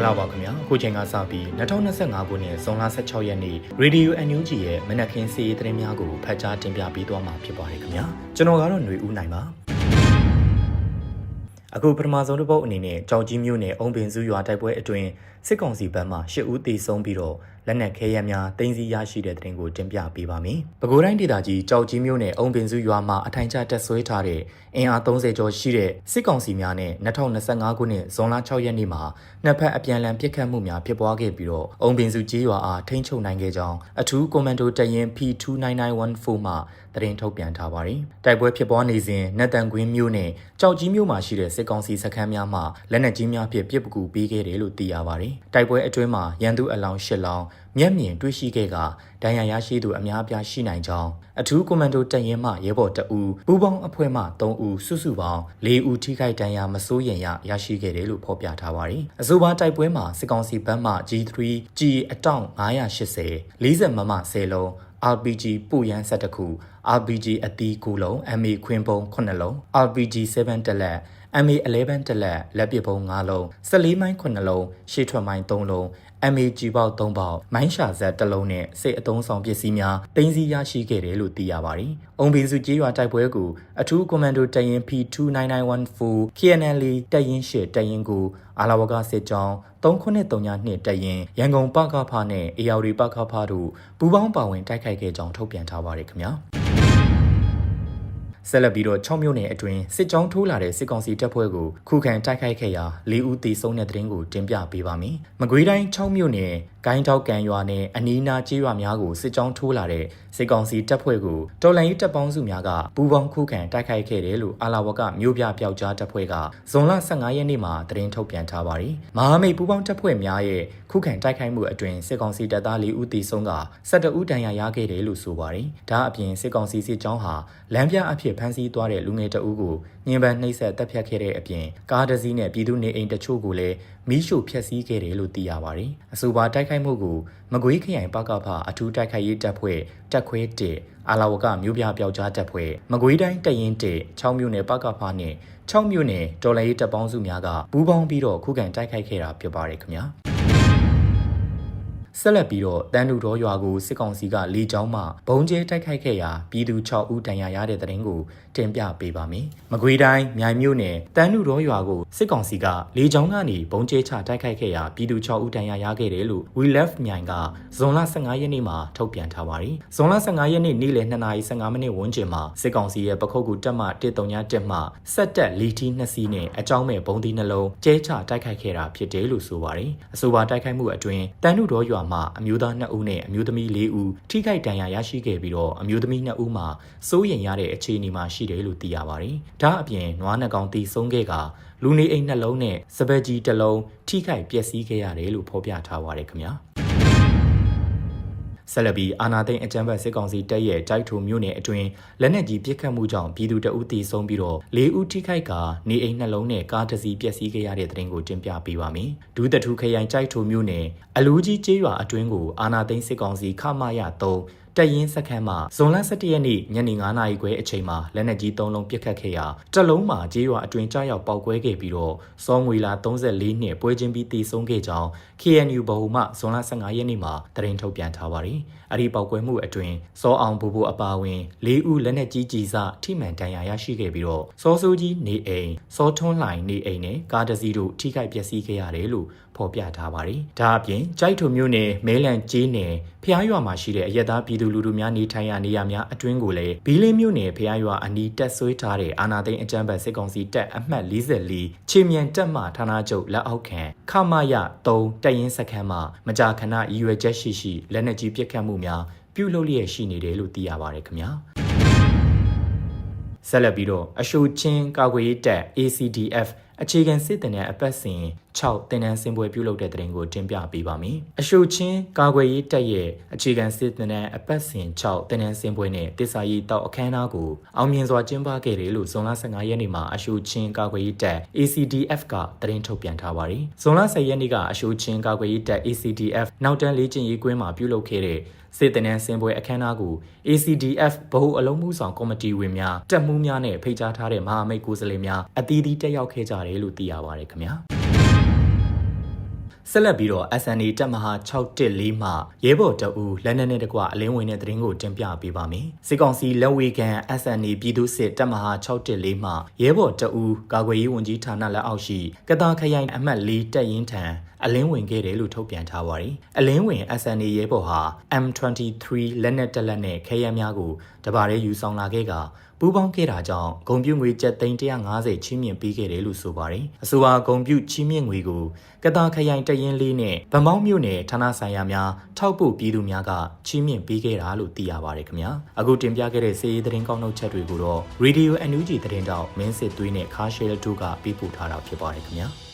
္ဂလာပါခင်ဗျာအခုချိန်ကစပြီး2025ခုနှစ်ဇွန်လ16ရက်နေ့ Radio NUG ရဲ့မနက်ခင်းစီးရီးသတင်းများကိုဖတ်ကြားတင်ပြပေးသွားမှာဖြစ်ပါတယ်ခင်ဗျာကျွန်တော်ကတော့ຫນွေဦးနိုင်ပါ အခုပထမဆုံးတစ်ပုတ်အနေနဲ့ကြောင်ကြီးမြို့နယ်အုံပင်စုရွာတိုက်ပွဲအတွင်းစစ်ကောင်စီဘက်မှ၈ဦးသေဆုံးပြီးတော့လက်နက်ခဲယမ်းများတင်စီရရှိတဲ့တဲ့တင်ကိုတင်ပြပေးပါမယ်။ပဲခူးတိုင်းဒေသကြီးကြောင်ကြီးမြို့နယ်အုံပင်စုရွာမှာအထိုင်ချတက်ဆွဲထားတဲ့အင်အား30ကျော်ရှိတဲ့စစ်ကောင်စီများနဲ့2025ခုနှစ်ဇွန်လ6ရက်နေ့မှာနှစ်ဖက်အပြန်အလှန်ပစ်ခတ်မှုများဖြစ်ပွားခဲ့ပြီးတော့အုံပင်စုကြီးရွာအားထိန်းချုပ်နိုင်ခဲ့ကြောင်းအထူးကွန်မန်ဒိုတရင် P29914 မှသတင်းထုတ်ပြန်ထားပါတယ်။တိုက်ပွဲဖြစ်ပွားနေစဉ်နတ်တန်ကွင်းမြို့နယ်ကြောက်ကြီးမြို့မှာရှိတဲ့စစ်ကောင်စီစခန်းများမှာလက်နက်ကြီးများဖြင့်ပစ်ပကူပေးခဲ့တယ်လို့သိရပါတယ်။တိုက်ပွဲအတွင်းမှာရန်သူအလောင်း၈လောင်းမျက်မြင်တွေ့ရှိခဲ့ကဒဏ်ရာရရှိသူအများအပြားရှိနိုင်ကြောင်းအထူးကွန်မန်ဒိုတပ်ရင်းမှရဲဘော်တအူပူးပေါင်းအဖွဲ့မှ3ဦးစုစုပေါင်း4ဦးထိခိုက်ဒဏ်ရာမစိုးရိမ်ရရရှိခဲ့တယ်လို့ဖော်ပြထားပါတယ်။အဆိုပါတိုက်ပွဲမှာစစ်ကောင်စီဘက်မှ G3 G အတောင့်980 40မမ10လုံး RPG ပူရန်7ခု RPG အသီး9လုံး MA ခွင်းပုံ9လုံး RPG 7တက်လက် MA 11တက်လက်လက်ပစ်ပုံ9လုံး14မိုင်း9လုံးရှေ့ထွက်မိုင်း3လုံး MAG ပေါက်3ပေါက်မိုင်းရှာဇက်တစ်လုံးနဲ့စစ်အုံဆောင်ပစ္စည်းများတင်စီရရှိခဲ့တယ်လို့သိရပါတယ်။အုံဘီစုကျေးရွာတိုက်ပွဲကိုအထူးကွန်မန်ဒိုတရင် P29914 KNL တပ်ရင်းရှေ့တပ်ရင်းကိုအာလာဝကစစ်ကြောင်း3932တပ်ရင်းရန်ကုန်ပကဖနဲ့အေယာဝတီပကဖတို့ပူးပေါင်းပါဝင်တိုက်ခိုက်ခဲ့ကြောင်းထုတ်ပြန်ထားပါတယ်ခင်ဗျာ။ ဆက်လက်ပြီးတော့6မြို့နယ်အတွင်းစစ်ကြောင်းထိုးလာတဲ့စစ်ကောင်စီတပ်ဖွဲ့ကိုခုခံတိုက်ခိုက်ခဲ့ရာ၄ဦးသေဆုံးတဲ့တဲ့ရင်ကိုတင်ပြပေးပါမယ်။မကွေးတိုင်း6မြို့နယ်ကိုင်းတောက်ကံရွာနဲ့အနီးနားကျေးရွာများကိုစစ်ကြောင်းထိုးလာတဲ့စစ်ကောင်စီတပ်ဖွဲ့ကိုတော်လှန်ရေးတပ်ပေါင်းစုများကပူးပေါင်းခုခံတိုက်ခိုက်ခဲ့တယ်လို့အာလာဝကမြို့ပြပျောက်ကြားတပ်ဖွဲ့ကဇွန်လ15ရက်နေ့မှာသတင်းထုတ်ပြန်ထားပါတယ်။မဟာမိတ်ပူးပေါင်းတပ်ဖွဲ့များရဲ့ခုခံတိုက်ခိုက်မှုအတွင်စစ်ကောင်စီတပ်သား၄ဦးသေဆုံးက12ဦးဒဏ်ရာရခဲ့တယ်လို့ဆိုပါတယ်။ဒါအပြင်စစ်ကောင်စီစစ်ကြောင်းဟာလမ်းပြအဖြစ်ဖမ်းဆီးသွားတဲ့လူငယ်တအုပ်ကိုညင်ပန်းနှိပ်စက်တပ်ဖြတ်ခဲ့တဲ့အပြင်ကားတစ်စီးနဲ့ပြည်သူနေအိမ်တချို့ကိုလည်းမီးရှို့ဖျက်ဆီးခဲ့တယ်လို့သိရပါတယ်။အဆိုပါတိုက်ခိုက်မှုကိုမကွေးခရိုင်ပကဖအထူးတိုက်ခိုက်ရေးတပ်ဖွဲ့တက်ခွဲ1အာလာဝကမြို့ပြပျောက်ကြားတပ်ဖွဲ့မကွေးတိုင်းတရင်1 6မြို့နယ်ပကဖနဲ့6မြို့နယ်တော်လှန်ရေးတပ်ပေါင်းစုများကပူးပေါင်းပြီးတော့ခုခံတိုက်ခိုက်ခဲ့တာဖြစ်ပါတယ်ခင်ဗျာ။ ဆက်လက်ပြီးတော့တန်တူတော်ရွာကိုစစ်ကောင်စီကလေကြောင်းမှဘုံကျဲတိုက်ခိုက်ခဲ့ရာပြည်သူ6ဦးတန်ရာရတဲ့တဲ့ရင်ကိုတင်ပြပေးပါမယ်။မကွေးတိုင်းမြိုင်မြို့နယ်တန်တူတော်ရွာကိုစစ်ကောင်စီကလေကြောင်းကနေဘုံကျဲချတိုက်ခိုက်ခဲ့ရာပြည်သူ6ဦးတန်ရာရခဲ့တယ်လို့ We Left မြိုင်ကဇွန်လ15ရက်နေ့မှာထုတ်ပြန်ထားပါတယ်။ဇွန်လ15ရက်နေ့နေ့လယ်2:15မိနစ်ဝန်းကျင်မှာစစ်ကောင်စီရဲ့ပခုတ်ကူတက်မှ139မှစက်တက်လီတီ2စီးနဲ့အကြောင်းမဲ့ဘုံဒီနှလုံးကျဲချတိုက်ခိုက်ခဲ့တာဖြစ်တယ်လို့ဆိုပါတယ်။အဆိုပါတိုက်ခိုက်မှုအတွင်းတန်တူတော်ရွာမှာအမျိုးသား2ဦးနဲ့အမျိုးသမီး4ဦးထိခိုက်ဒဏ်ရာရရှိခဲ့ပြီးတော့အမျိုးသမီး2ဦးမှာစိုးရိမ်ရတဲ့အခြေအနေမှာရှိတယ်လို့သိရပါတယ်။ဒါအပြင်နွားနှကောင်တီဆုံးခဲ့ကလူနေအိမ်နှလုံးနဲ့စပက်ကြီးတစ်လုံးထိခိုက်ပျက်စီးခဲ့ရတယ်လို့ဖော်ပြထားပါတယ်ခင်ဗျာ။ ဆက်လက်ပြီးအာနာသိန်းအကြံဖတ်စစ်ကောင်စီတပ်ရဲ့တိုက်ထိုမျိုးနယ်အတွင်းလက်နက်ကြီးပစ်ခတ်မှုကြောင့်ပြည်သူတအုပ်တီဆုံးပြီးတော့၄ဦးထိခိုက်ကာနေအိမ်နှလုံးနဲ့ကားတစ်စီးပျက်စီးခဲ့ရတဲ့တဲ့ရင်ကိုတင်ပြပေးပါမယ်။ဒူးတထူခရိုင်တိုက်ထိုမျိုးနယ်အလူကြီးကျေးရွာအတွင်းကိုအာနာသိန်းစစ်ကောင်စီခမာရ3 တက်ရင်စခန်းမှာဇွန်လ17ရက်နေ့ညနေ9နာရီခွဲအချိန်မှာလက်နက်ကြီး3လုံးပစ်ခတ်ခဲ့ရာတစ်လုံးမှာကြေးရွာအတွင်ကြားရောက်ပောက်ကွဲခဲ့ပြီးတော့စောငွေလာ34နှစ်ပွဲချင်းပြီးတည်ဆုံးခဲ့ကြောင်း KNU ဗဟိုမှဇွန်လ15ရက်နေ့မှာသတင်းထုတ်ပြန်ထားပါတယ်။အဲ့ဒီပောက်ကွဲမှုအတွင်စောအောင်ဘူဘူအပါဝင်၄ဦးလက်နက်ကြီးကြီးစထိမှန်ဒဏ်ရာရရှိခဲ့ပြီးတော့စောစိုးကြီးနေအိမ်စောထွန်းလှိုင်နေအိမ်နဲ့ကားတစ်စီးတို့ထိခိုက်ပျက်စီးခဲ့ရတယ်လို့ဖော်ပြထားပါတယ်။ဒါအပြင်ကြိုက်ထုံမြို့နယ်မဲလန်ကျေးနယ်ဖျားရွာမှာရှိတဲ့အရက်သားပြည်သူလူထုများနေထိုင်ရာနေရာများအတွင်းကိုလည်းဘီလင်းမြို့နယ်ဖျားရွာအနီးတက်ဆွဲထားတဲ့အာနာသိန်းအကြမ်းဖက်စစ်ကောင်စီတပ်အမှတ်44ခြေမြန်တပ်မှဌာနချုပ်လက်အောက်ခံခမရ3တပ်ရင်းစခန်းမှာမကြာခဏရည်ရွယ်ချက်ရှိရှိလက်နက်ကြီးပစ်ခတ်မှုများပြုလုပ်လျက်ရှိနေတယ်လို့သိရပါတယ်ခင်ဗျာဆက်လက်ပြီးတော့အရှိုချင်းကာကွယ်ရေးတပ် ACDF အခြေခံစစ်တင်တဲ့အပတ်စဉ်6တင်နန်းစင်ပွဲပြုလုပ်တဲ့တဲ့ရင်ကိုတင်ပြပေးပါမယ်။အရှုချင်းကာကွယ်ရေးတပ်ရဲ့အခြေခံစစ်တင်တဲ့အပတ်စဉ်6တင်နန်းစင်ပွဲနဲ့တစ္ဆာရီတောက်အခမ်းအနားကိုအောင်မြင်စွာကျင်းပခဲ့တယ်လို့ဇွန်လ15ရက်နေ့မှာအရှုချင်းကာကွယ်ရေးတပ် ACDF ကသတင်းထုတ်ပြန်ထားပါတယ်။ဇွန်လ10ရက်နေ့ကအရှုချင်းကာကွယ်ရေးတပ် ACDF နောက်တန်းလေ့ကျင့်ရေးကွင်းမှာပြုလုပ်ခဲ့တဲ့စစ်တနန်းစင်ပွဲအခမ်းအနားကို ACDF ဗဟိုအလုံးမှုဆောင်ကော်မတီဝင်များတက်မှုများနဲ့ဖိတ်ကြားထားတဲ့မဟာမိတ်ကိုယ်စားလှယ်များအသီးသီးတက်ရောက်ခဲ့ကြတယ်လို့သိရပါတယ်ခင်ဗျာ။ဆက်လက်ပြီးတော့ SNA တပ်မဟာ614မှရဲဘော်တအူလက်နက်နဲ့တကွအလင်းဝင်တဲ့သတင်းကိုတင်ပြပေးပါမယ်။စစ်ကောင်စီလက်ဝေခံ SNA ပြည်သူ့စစ်တပ်မဟာ614မှရဲဘော်တအူကာကွယ်ရေးဝန်ကြီးဌာနလက်အောက်ရှိကတာခရိုင်အမှတ်၄တပ်ရင်းထံအလင်းဝင်ခဲ့တယ်လို့ထုတ်ပြန်ထားပါတယ်။အလင်းဝင် SNA ရဲဘော်ဟာ M23 လက်နက်တက်လက်နဲ့ခဲယမ်းများကိုတပါးရဲယူဆောင်လာခဲ့က ပူးပေါင်းခဲ့တာကြောင့်ဂုံပြူငွေကျပ်သိန်း150ချီးမြှင့်ပေးခဲ့တယ်လို့ဆိုပါတယ်။အဆိုပါဂုံပြူချီးမြှင့်ငွေကိုကတာခရိုင်တရင်လေးနဲ့ဗမောင်းမြို့နယ်ဌာနဆိုင်ရာများထောက်ပို့ပြည်သူများကချီးမြှင့်ပေးခဲ့တာလို့သိရပါတယ်ခင်ဗျာ။အခုတင်ပြခဲ့တဲ့စီးရီးသတင်းကောက်နှုတ်ချက်တွေကိုတော့ Radio NUG သတင်းတောက်မင်းစစ်သွေးနဲ့ခါရှယ်တူကပေးပို့ထားတာဖြစ်ပါတယ်ခင်ဗျာ။